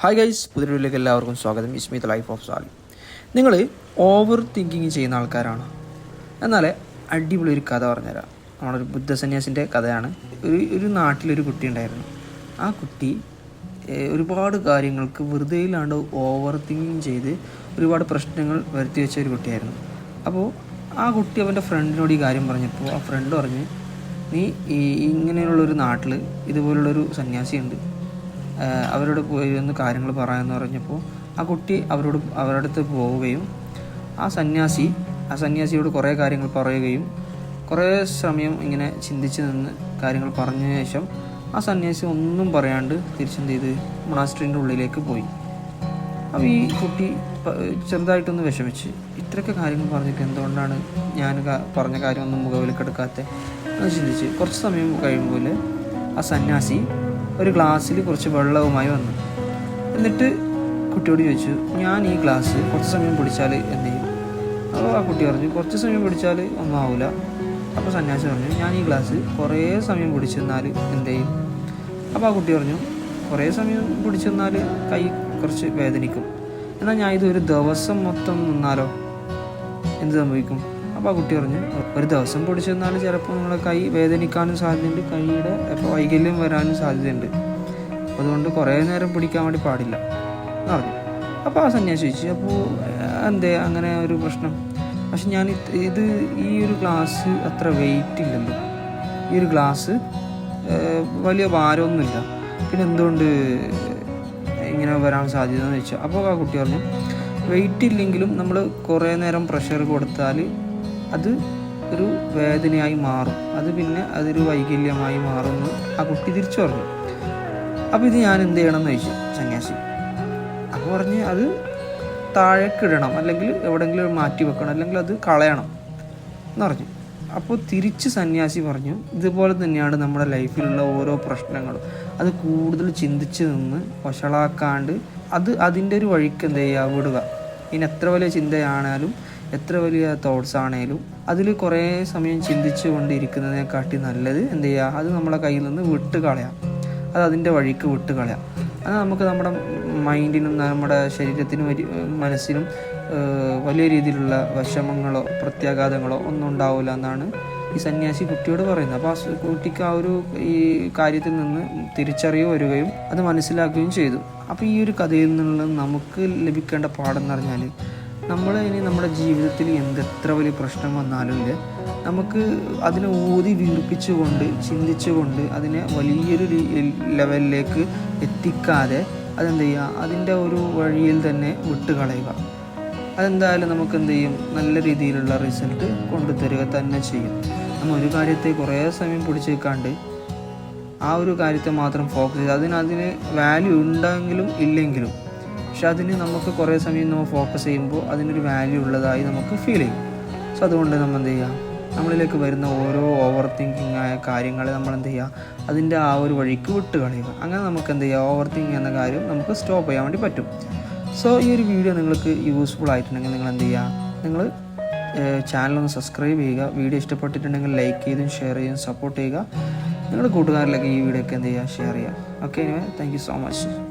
Hi guys പുതിയ വീഡിയോയിലേക്ക് എല്ലാവർക്കും സ്വാഗതം. ഇസ്മിത്ത് ലൈഫ് ഓഫ് സാലി നിങ്ങൾ ഓവർ തിങ്കിങ് ചെയ്യുന്ന ആൾക്കാരാണ്. എന്നാൽ അടിപൊളി ഒരു കഥ പറഞ്ഞുതരാം. നമ്മളൊരു ബുദ്ധസന്യാസിന്റെ കഥയാണ്. ഒരു ഒരു നാട്ടിലൊരു കുട്ടി ഉണ്ടായിരുന്നു. ആ കുട്ടി ഒരുപാട് കാര്യങ്ങൾക്ക് വെറുതെ ഇല്ലാണ്ട് ഓവർ തിങ്കിങ് ചെയ്ത് ഒരുപാട് പ്രശ്നങ്ങൾ വരുത്തി വെച്ച ഒരു കുട്ടിയായിരുന്നു. അപ്പോൾ ആ കുട്ടി അവന്റെ ഫ്രണ്ടിനോട് ഈ കാര്യം പറഞ്ഞപ്പോൾ ആ ഫ്രണ്ട് പറഞ്ഞ് നീ ഇങ്ങനെയുള്ളൊരു നാട്ടിൽ ഇതുപോലുള്ളൊരു സന്യാസിയുണ്ട്. അവരോട് പോയി ഒന്ന് കാര്യങ്ങൾ പറയാമെന്ന് പറഞ്ഞപ്പോൾ ആ കുട്ടി അവരോട് അവരുടെ അടുത്ത് പോവുകയും ആ സന്യാസി ആ സന്യാസിയോട് കുറേ കാര്യങ്ങൾ പറയുകയും കുറേ സമയം ഇങ്ങനെ ചിന്തിച്ച് നിന്ന് കാര്യങ്ങൾ പറഞ്ഞ ശേഷം ആ സന്യാസി ഒന്നും പറയാണ്ട് തിരിച്ചെന്ത് ചെയ്ത് മൊണാസ്ട്രീന്റെ ഉള്ളിലേക്ക് പോയി. അപ്പോൾ ഈ കുട്ടി ചെറുതായിട്ടൊന്ന് വിഷമിച്ച് ഇത്രയൊക്കെ കാര്യങ്ങൾ പറഞ്ഞിട്ട് എന്തുകൊണ്ടാണ് ഞാൻ പറഞ്ഞ കാര്യമൊന്നും മുഖവിലക്കെടുക്കാത്ത എന്ന് ചിന്തിച്ച് കുറച്ച് സമയം കഴിയുമ്പോൾ ആ സന്യാസി ഒരു ഗ്ലാസ്സിൽ കുറച്ച് വെള്ളവുമായി വന്നു. എന്നിട്ട് കുട്ടിയോട് ചോദിച്ചു ഞാൻ ഈ ഗ്ലാസ് കുറച്ച് സമയം പിടിച്ചാൽ എന്ത് ചെയ്യും? അപ്പോൾ ആ കുട്ടി പറഞ്ഞു കുറച്ച് സമയം പിടിച്ചാൽ ഒന്നും ആവില്ല അപ്പോൾ സന്യാസി പറഞ്ഞു ഞാൻ ഈ ഗ്ലാസ് കുറേ സമയം പിടിച്ചെന്നാൽ എന്ത് ചെയ്യും? അപ്പോൾ ആ കുട്ടി പറഞ്ഞു കുറേ സമയം പിടിച്ചെന്നാൽ കൈ കുറച്ച് വേദനിക്കും. എന്നാൽ ഞാൻ ഇത് ഒരു ദിവസം മൊത്തം നിന്നാലോ? എന്ത് സംഭവിക്കും? അപ്പോൾ ആ കുട്ടി പറഞ്ഞു ഒരു ദിവസം പൊടിച്ചു നിന്നാൽ ചിലപ്പോൾ നിങ്ങളുടെ കൈ വേദനിക്കാനും സാധ്യതയുണ്ട് കൈയുടെ ഇപ്പോൾ വൈകല്യം വരാനും സാധ്യതയുണ്ട്. അതുകൊണ്ട് കുറേ നേരം പിടിക്കാൻ വേണ്ടി പാടില്ല പറഞ്ഞു. അപ്പോൾ ആ സന്യാസി ചോദിച്ചു അപ്പോൾ എന്തേ അങ്ങനെ ഒരു പ്രശ്നം? പക്ഷെ ഞാൻ ഇത് ഈ ഒരു ഗ്ലാസ് അത്ര വെയിറ്റ് ഇല്ലല്ലോ ഈ ഒരു ഗ്ലാസ് വലിയ ഭാരമൊന്നുമില്ല. പിന്നെ എന്തുകൊണ്ട് ഇങ്ങനെ വരാൻ സാധ്യത എന്ന് വെച്ചാൽ അപ്പോൾ ആ കുട്ടി പറഞ്ഞു വെയിറ്റ് ഇല്ലെങ്കിലും നമ്മൾ കുറേ നേരം പ്രഷർ കൊടുത്താൽ അത് ഒരു വേദനയായി മാറും. അത് പിന്നെ അതൊരു വൈകല്യമായി മാറുന്നു. ആ കുട്ടി തിരിച്ചു പറഞ്ഞു. അപ്പോൾ ഇത് ഞാൻ എന്ത് ചെയ്യണം എന്ന് ചോദിച്ചു. ചങ്ങാശി അപ്പോൾ പറഞ്ഞ് അത് താഴേക്കിടണം അല്ലെങ്കിൽ എവിടെയെങ്കിലും മാറ്റി വെക്കണം. അല്ലെങ്കിൽ അത് കളയണം എന്ന് പറഞ്ഞു. അപ്പോൾ തിരിച്ച് സന്യാസി പറഞ്ഞു ഇതുപോലെ തന്നെയാണ് നമ്മുടെ ലൈഫിലുള്ള ഓരോ പ്രശ്നങ്ങളും. അത് കൂടുതൽ ചിന്തിച്ച് നിന്ന് വഷളാക്കാണ്ട് അത് അതിന്റെ ഒരു വഴിക്ക് എന്ത് ചെയ്യുക? വിടുക. ഇനി എത്ര വലിയ ചിന്തയാണേലും എത്ര വലിയ തോട്ട്സ് ആണേലും അതിൽ കുറേ സമയം ചിന്തിച്ചു കൊണ്ടിരിക്കുന്നതിനെക്കാട്ടി നല്ലത് എന്ത് ചെയ്യുക അത് നമ്മളെ കയ്യിൽ നിന്ന് വിട്ട് കളയാം. അത് അതിന്റെ വഴിക്ക് വിട്ട് കളയാം. അത് നമുക്ക് നമ്മുടെ മൈൻഡിനും നമ്മുടെ ശരീരത്തിനും മനസ്സിനും വലിയ രീതിയിലുള്ള വിഷമങ്ങളോ പ്രത്യാഘാതങ്ങളോ ഒന്നും ഉണ്ടാവില്ല എന്നാണ് ഈ സന്യാസി കുട്ടിയോട് പറയുന്നത്. അപ്പോൾ ആ കുട്ടിക്ക് ആ ഒരു ഈ കാര്യത്തിൽ നിന്ന് തിരിച്ചറിവ് വരികയും അത് മനസ്സിലാക്കുകയും ചെയ്തു. അപ്പോൾ ഈ ഒരു കഥയിൽ നിന്നുള്ള നമുക്ക് ലഭിക്കേണ്ട പാഠം എന്ന് പറഞ്ഞാൽ നമ്മൾ ഇനി നമ്മുടെ ജീവിതത്തിൽ എന്തെത്ര വലിയ പ്രശ്നം വന്നാലും നമുക്ക് അതിനെ ഊതി വീർപ്പിച്ചുകൊണ്ട് ചിന്തിച്ചുകൊണ്ട് അതിനെ വലിയൊരു ലെവലിലേക്ക് എത്തിക്കാതെ അതെന്ത് ചെയ്യുക അതിന്റെ ഒരു വഴിയിൽ തന്നെ വിട്ടുകളയുക. അതെന്തായാലും നമുക്ക് എന്ത് ചെയ്യും? നല്ല രീതിയിലുള്ള റിസൾട്ട് കൊണ്ടുതരിക തന്നെ ചെയ്യും. നമ്മൾ ഒരു കാര്യത്തെ കുറേ സമയം പിടിച്ചു വെക്കാണ്ട് ആ ഒരു കാര്യത്തെ മാത്രം ഫോക്കസ് ചെയ്ത് അതിന് അതിന് വാല്യൂ ഉണ്ടെങ്കിലും ഇല്ലെങ്കിലും പക്ഷെ അതിന് നമുക്ക് കുറേ സമയം നമ്മൾ ഫോക്കസ് ചെയ്യുമ്പോൾ അതിനൊരു വാല്യൂ ഉള്ളതായി നമുക്ക് ഫീൽ ചെയ്യും. സോ അതുകൊണ്ട് നമ്മൾ എന്ത് ചെയ്യുക? നമ്മളിലേക്ക് വരുന്ന ഓരോ ഓവർ തിങ്കിങ് ആയ കാര്യങ്ങളെ നമ്മൾ എന്ത് ചെയ്യുക? അതിന്റെ ആ ഒരു വഴിക്ക് വിട്ട് കളയുക. അങ്ങനെ നമുക്ക് എന്ത് ചെയ്യുക? ഓവർ തിങ്കിങ് എന്ന കാര്യം നമുക്ക് സ്റ്റോപ്പ് ചെയ്യാൻ വേണ്ടി പറ്റും. സോ ഈ ഒരു വീഡിയോ നിങ്ങൾക്ക് യൂസ്ഫുൾ ആയിട്ടുണ്ടെങ്കിൽ നിങ്ങൾ എന്ത് ചെയ്യുക? നിങ്ങൾ ചാനലൊന്ന് സബ്സ്ക്രൈബ് ചെയ്യുക. വീഡിയോ ഇഷ്ടപ്പെട്ടിട്ടുണ്ടെങ്കിൽ ലൈക്ക് ചെയ്തും ഷെയർ ചെയ്തും സപ്പോർട്ട് ചെയ്യുക. നിങ്ങളുടെ കൂട്ടുകാരിലേക്ക് ഈ വീഡിയോ ഒക്കെ എന്ത് ചെയ്യുക? ഷെയർ ചെയ്യുക. Okay thank you so much